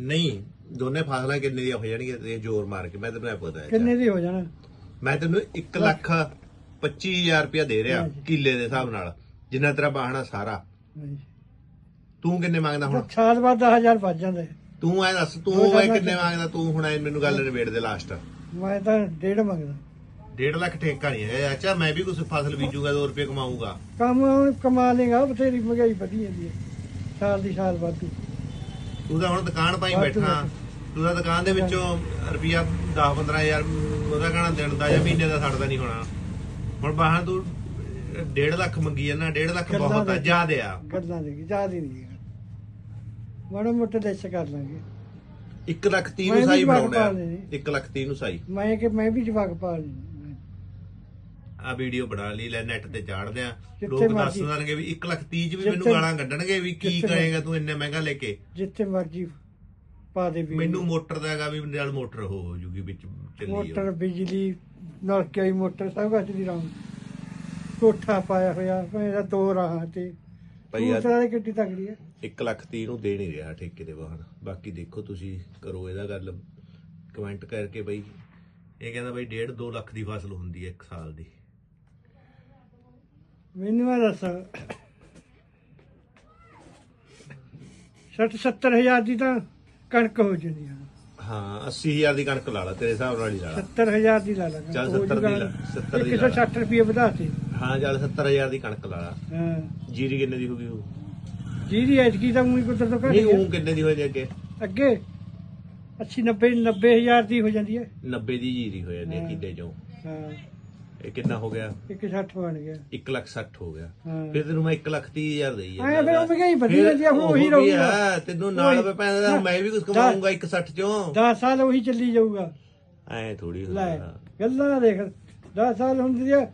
ਨਹੀਂ ਦੋਨੇ ਫਸਲਾਂ ਕਿੰਨੇ ਦੀਆਂ ਹੋ ਜਾਣਗੀਆਂ ਤੇ ਜੋਰ ਮਾਰ ਕੇ ਮੈਂ ਤੈਨੂੰ ਇਹ ਪਤਾ ਹੈ ਕਿੰਨੇ ਦੀ ਹੋ ਜਾਣਾ? ਮੈਂ ਤੈਨੂੰ 1 ਲੱਖ 25000 ਰੁਪਇਆ ਦੇ ਰਿਹਾ ਕਿੱਲੇ ਦੇ ਹਿਸਾਬ ਨਾਲ। ਜਿੰਨਾ ਤੇਰਾ ਬਾਹਣਾ ਸਾਰਾ। ਤੂੰ ਕਿੰਨੇ ਮੰਗਦਾ ਹੁਣ? ਸਾਲ ਬਾਅਦ 10000 ਵੱਜ ਜਾਂਦਾ। ਤੂੰ ਐ ਦੱਸ ਤੂੰ ਐ ਕਿੰਨੇ ਮੰਗਦਾ? ਤੂੰ ਹੁਣ ਐ ਮੈਨੂੰ ਗੱਲ ਨਿਬੇੜ ਦੇ ਲਾਸਟ ਮੈਂ ਤਾਂ ਡੇਢ ਮੰਗਦਾ। 1.5 ਲੱਖ ਠੇਕਾ ਨਹੀਂ ਹੈ। ਅੱਛਾ ਮੈਂ ਵੀ ਕੁਝ ਫਸਲ ਬੀਜੂਗਾ 2 ਰੁਪਏ ਕਮਾਊਗਾ। ਕੰਮ ਕਮਾ ਲੇਗਾ ਬਥੇਰੀ ਮਹਿੰਗਾਈ ਵਧੀ ਜਾਂਦੀ ਹੈ। ਸਾਲ ਦੀ ਸਾਲ ਵਾਧੂ। ਤੂੰ ਤਾਂ ਹੁਣ ਦੁਕਾਨ ਪਾਈ ਬੈਠਾ। ਤੂੰ ਤਾਂ ਦੁਕਾਨ ਦੇ ਵਿੱਚੋਂ ਰੁਪਿਆ 10 15000 ਉਹਦਾ ਕਹਣਾ ਦਿਨ ਦਾ ਜਾਂ ਮਹੀਨੇ ਦਾ ਛੱਡਦਾ ਨਹੀਂ ਹੋਣਾ। ਹੁਣ ਬਾਹਰ ਤੂੰ 1.5 ਲੱਖ ਮੰਗੀ ਜਾਂਦਾ 1.5 ਲੱਖ ਬਹੁਤ ਆ ਜ਼ਿਆਦੇ ਆ। ਗੱਲਾਂ ਦੇ ਹੀ ਨਹੀਂ ਮਾੜਾ ਮੋਟਾ ਦੇਸ਼ ਕਰ ਲਾਂਗੇ। 1 ਲੱਖ 30 ਮੈਂ ਨੂੰ ਸਾਈ ਬਣਾਉਣਾ। ਪਾਲਣੇ ਨੇ। 1 ਲੱਖ 30 ਨੂੰ ਸਾਈ। ਮੈਂ ਕਿ ਮੈਂ ਵੀ ਜਵਾਕ ਪਾਲ ਲਈ। ਆ ਵੀਡੀਓ ਬਣਾ ਲਈ ਲੈ ਨੈਟ ਤੇ ਚਾੜਦੇ ਆ। ਲੋਕ ਦੱਸ। ਦੇਣਗੇ ਵੀ 1 ਲੱਖ 30 ਚ ਵੀ ਮੈਨੂੰ ਗਾਲਾਂ ਕੱਢਣਗੇ ਵੀ ਕੀ ਕਰੇਗਾ ਤੂੰ ਇੰਨੇ ਮਹਿੰਗਾ ਲੈ ਕੇ। ਜਿੱਥੇ ਮਰਜ਼ੀ ਪਾ ਦੇ ਵੀ ਮੈਨੂੰ ਮੋਟਰ ਦਾ ਹੈਗਾ ਵੀ ਨਾਲ ਮੋਟਰ ਹੋ ਜੂਗੀ ਵਿੱਚ ਚੱਲੀ ਮੋਟਰ ਬਿਜਲੀ ਨਲਕੇ ਵਾਲੀ ਮੋਟਰ ਸਭ ਕੁਝ ਦੀ ਰੰਗ ਕੋਠਾ ਪਾਇਆ ਹੋਇਆ ਮੇਰਾ ਦੋ ਰਾਹਾਂ ਤੇ। ਭਾਈ ਦੂਸਰਾ ਕਿੱਡੀ ਤਗੜੀ ਹੈ 1 ਲੱਖ 30 ਨੂੰ ਦੇ ਨਹੀਂ ਰਿਹਾ ਠੇਕੇ ਦੇ ਵਾਹਨ। ਬਾਕੀ ਦੇਖੋ ਤੁਸੀਂ ਕਰੋ ਇਹਦਾ ਗੱਲ। ਕਮੈਂਟ ਕਰਕੇ ਬਈ। ਇਹ ਕਹਿੰਦਾ ਬਈ 1.5 2 ਲੱਖ ਦੀ ਫਸਲ ਹੁੰਦੀ ਹੈ ਇੱਕ ਸਾਲ ਦੀ। ਮੈਨੂੰ ਇਹ ਦੱਸ। 60 70 ਹਜ਼ਾਰ ਦੀ ਤਾਂ ਕਣਕ ਹੋ ਜਾਂਦੀ ਹੈ ਹਾਂ 80000 ਦੀ ਕਣਕ ਲਾ ਲਾ ਤੇਰੇ ਹਿਸਾਬ ਨਾਲ ਹੀ ਲਾ ਲਾ। 70 ਹਜ਼ਾਰ ਦੀ ਲਾ ਲਾ ਕਣਕ, ਚੱਲ ਹੋ 70 ਦੀ ਜੂਗਾ। ਲਾ, 70 ਦੀ ਲਾ ਸੌ 60 ਰੁਪਏ ਵਧਾਤੇ ਹਾਂ ਚੱਲ 70000 ਦੀ ਕਣਕ ਲਾ ਲਾ। ਹਾਂ। ਜੀਰੀ ਕਿੰਨੇ ਦੀ ਹੋਗੀ ਉਹ? ਜਿਹਦੀ ਐਤਕੀ ਤਾਂ ਉਹੀ ਕੁਦਰ ਤੋਂ ਘੱਟ ਨਹੀਂ ਹੀ ਹੈ। ਉਹ ਕਿੰਨੇ ਦੀ ਹੋ ਜੇ ਅੱਗੇ? ਅੱਗੇ 80 90 90 ਹਜ਼ਾਰ ਦੀ ਹੋ ਜਾਂਦੀ ਹੈ। 90 ਦੀ ਜੀਰੀ ਹੋ ਜਾਂਦੀ ਹੈ ਹਾਂ। ਕਿੱਲੇ ਚੋਂ। ਹਾਂ। ਇਹ ਕਿੰਨਾ ਹੋ ਗਿਆ? ਇੱਕ 60 ਬਣ ਗਿਆ। 1 ਲੱਖ 60 ਹੋ ਗਿਆ। ਹਾਂ। ਫਿਰ ਤੈਨੂੰ ਮੈਂ 1 ਲੱਖ 30000 ਦੇਈ ਐਂ ਫਿਰ ਉਹ ਮਹਿੰਗਾਈ ਵਧੀ ਜਾਂਦੀ ਆ, ਹੁਣ ਉਹੀ ਰਹੂਗਾ। ਤੈਨੂੰ ਨਾਲ ਉਹੀ। ਪੈਂਦਾ ਮੈਂ ਵੀ ਕੁਝ ਕਮਾਉਂਗਾ 1 60 ਚੋਂ। 10 ਸਾਲ ਉਹੀ ਚੱਲੀ ਜਾਊਗਾ। ਐ ਥੋੜੀ ਲੈ ਹੁੰਦਾ। ਗੱਲਾਂ ਦੇਖ 10 ਸਾਲ ਹੁੰਦੀ ਆ